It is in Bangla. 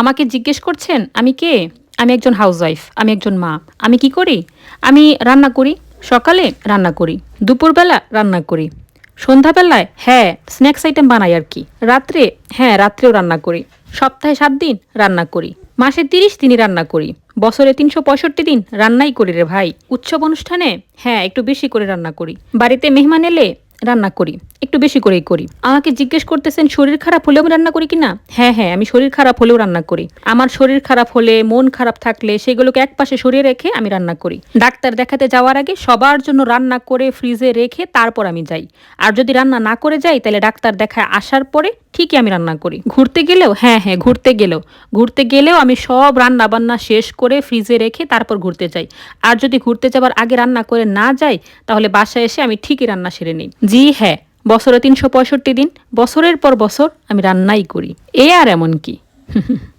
আমাকে জিজ্ঞেস করছেন, আমি কে? আমি একজন হাউসওয়াইফ আমি একজন মা। আমি কি করি? আমি রান্না করি, সকালে রান্না করি, দুপুরবেলা রান্না করি, সন্ধ্যাবেলায় হ্যাঁ স্ন্যাক্স আইটেম বানাই আর কি। রাত্রে হ্যাঁ রাত্রেও রান্না করি, সপ্তাহে সাত দিন রান্না করি, মাসে তিরিশ দিনই রান্না করি, বছরে তিনশো পঁয়ষট্টি দিন রান্নাই করি রে ভাই। উৎসব অনুষ্ঠানে হ্যাঁ একটু বেশি করে রান্না করি। বাড়িতে মেহমান এলে রান্না করি, একটু বেশি করেই করি। আমাকে জিজ্ঞেস করতেছেন, শরীর খারাপ হলেও আমি রান্না করি কিনা? হ্যাঁ হ্যাঁ আমি শরীর খারাপ হলেও রান্না করি। আমার শরীর খারাপ হলে, মন খারাপ থাকলে, সেগুলোকে একপাশে সরিয়ে রেখে আমি রান্না করি। ডাক্তার দেখাতে যাওয়ার আগে সবার জন্য রান্না করে ফ্রিজে রেখে তারপর আমি যাই। আর যদি রান্না না করে যাই, তাহলে ডাক্তার দেখায় আসার পরে ঠিকই আমি রান্না করি। ঘুরতে গেলেও হ্যাঁ হ্যাঁ ঘুরতে গেলেও ঘুরতে গেলেও আমি সব রান্না বান্না শেষ করে ফ্রিজে রেখে তারপর ঘুরতে যাই। আর যদি ঘুরতে যাবার আগে রান্না করে না যাই, তাহলে বাসায় এসে আমি ঠিকই রান্না সেরে নিই। জি হ্যাঁ বছরে তিনশো পঁয়ষট্টি দিন, বছরের পর বছর আমি রান্নাই করি। এ আর এমন কি?